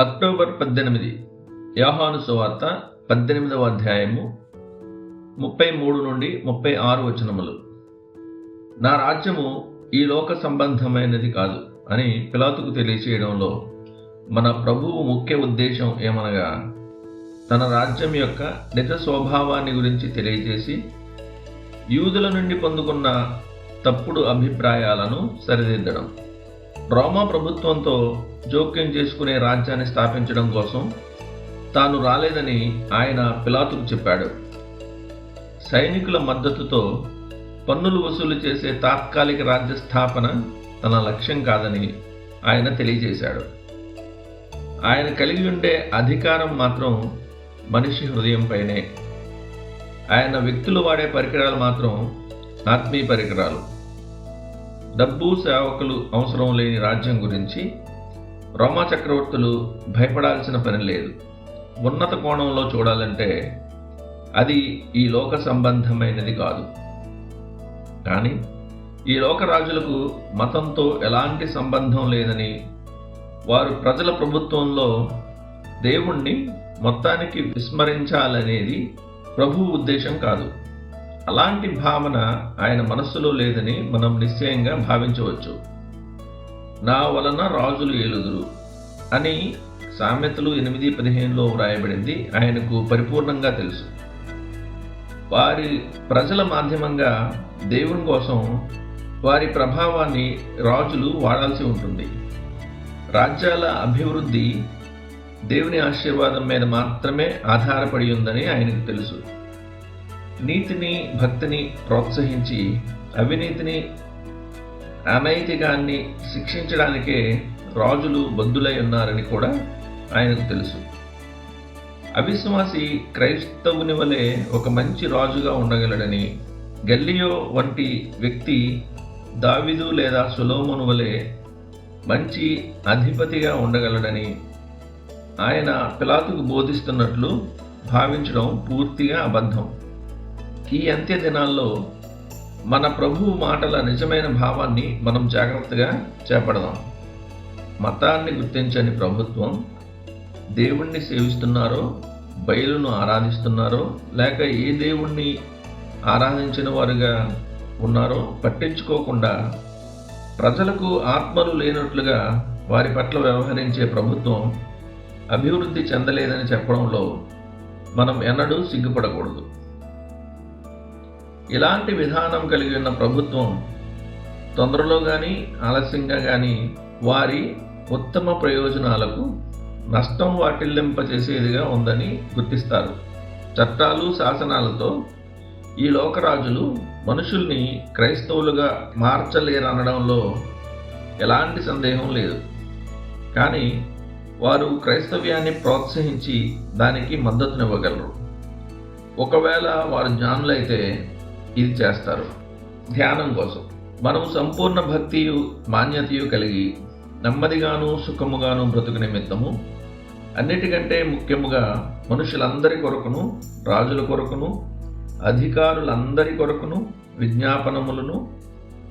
October పద్దెనిమిది. యాహాను సువార్త పద్దెనిమిదవ అధ్యాయము ముప్పై మూడు నుండి ముప్పై ఆరు వచనములు. నా రాజ్యము ఈ లోక సంబంధమైనది కాదు అని పిలాతుకు తెలియచేయడంలో మన ప్రభువు ముఖ్య ఉద్దేశం ఏమనగా తన రాజ్యం యొక్క నిజ స్వభావాన్ని గురించి తెలియజేసి యూదుల నుండి పొందుకున్న తప్పుడు అభిప్రాయాలను సరిదిద్దడం. రోమా ప్రభుత్వంతో జోక్యం చేసుకునే రాజ్యాన్ని స్థాపించడం కోసం తాను రాలేదని ఆయన పిలాతుకు చెప్పాడు. సైనికుల మద్దతుతో పన్నులు వసూలు చేసే తాత్కాలిక రాజ్య స్థాపన తన లక్ష్యం కాదని ఆయన తెలియజేశాడు. ఆయన కలిగి ఉండే అధికారం మాత్రం మనిషి హృదయంపైనే ఆయన వ్యక్తులు వాడే పరికరాలు మాత్రం ఆత్మీయ పరికరాలు. డబ్బు సేవకులు అవసరం లేని రాజ్యం గురించి రోమా చక్రవర్తులు భయపడాల్సిన పని లేదు. ఉన్నత కోణంలో చూడాలంటే అది ఈ లోక సంబంధమైనది కాదు. కానీ ఈ లోక రాజులకు మతంతో ఎలాంటి సంబంధం లేదని వారు ప్రజల ప్రభుత్వంలో దేవుణ్ణి మొత్తానికి విస్మరించాలనేది ప్రభు ఉద్దేశం కాదు. అలాంటి భావన ఆయన మనస్సులో లేదని మనం నిశ్చయంగా భావించవచ్చు. నా వలన రాజులు ఏలుదురు అని సామెతలు ఎనిమిది పదిహేనులో వ్రాయబడింది ఆయనకు పరిపూర్ణంగా తెలుసు. వారి ప్రజల మాధ్యమంగా దేవుని కోసం వారి ప్రభావాన్ని రాజులు వాడాల్సి ఉంటుంది. రాజ్యాల అభివృద్ధి దేవుని ఆశీర్వాదం మీద మాత్రమే ఆధారపడి ఉందని ఆయనకు తెలుసు. నీతిని భక్తిని ప్రోత్సహించి అవినీతిని అనైతికాన్ని శిక్షించడానికే రాజులు బద్దులై ఉన్నారని కూడా ఆయనకు తెలుసు. అవిశ్వాసి క్రైస్తవుని వలె ఒక మంచి రాజుగా ఉండగలడని గల్లియో వంటి వ్యక్తి దావిదు లేదా సులోమును వలె మంచి అధిపతిగా ఉండగలడని ఆయన పిలాతుకు బోధిస్తున్నట్లు భావించడం పూర్తిగా అబద్ధం. ఈ అంత్య దినాల్లో మన ప్రభువు మాటల నిజమైన భావాన్ని మనం జాగ్రత్తగా చేపడదాం. మతాన్ని గుర్తించని ప్రభుత్వం దేవుణ్ణి సేవిస్తున్నారో బయలును ఆరాధిస్తున్నారో లేక ఏ దేవుణ్ణి ఆరాధించిన వారుగా ఉన్నారో పట్టించుకోకుండా ప్రజలకు ఆత్మలు లేనట్లుగా వారి పట్ల వ్యవహరించే ప్రభుత్వం అభివృద్ధి చెందలేదని చెప్పడంలో మనం ఎన్నడూ సిగ్గుపడకూడదు. ఇలాంటి విధానం కలిగి ఉన్న ప్రభుత్వం తొందరలో కానీ ఆలస్యంగా కానీ వారి ఉత్తమ ప్రయోజనాలకు నష్టం వాటిల్లింపచేసేదిగా ఉందని గుర్తిస్తారు. చట్టాలు శాసనాలతో ఈ లోకరాజులు మనుషుల్ని క్రైస్తవులుగా మార్చలేరనడంలో ఎలాంటి సందేహం లేదు. కానీ వారు క్రైస్తవ్యాన్ని ప్రోత్సహించి దానికి మద్దతునివ్వగలరు. ఒకవేళ వారు జ్ఞానులైతే ఇది చేస్తారు. ధ్యానం కోసం. మనం సంపూర్ణ భక్తియు మాన్యతయు కలిగి నెమ్మదిగాను సుఖముగాను బ్రతుకు నిమిత్తము అన్నిటికంటే ముఖ్యముగా మనుషులందరి కొరకును రాజుల కొరకును అధికారులందరి కొరకును విజ్ఞాపనములను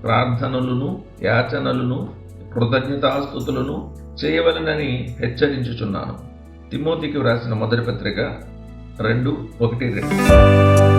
ప్రార్థనలను యాచనలను కృతజ్ఞతాస్థుతులను చేయవలనని హెచ్చరించుచున్నాను. తిమోతికి వ్రాసిన మొదటి పత్రిక రెండు ఒకటి రెండు.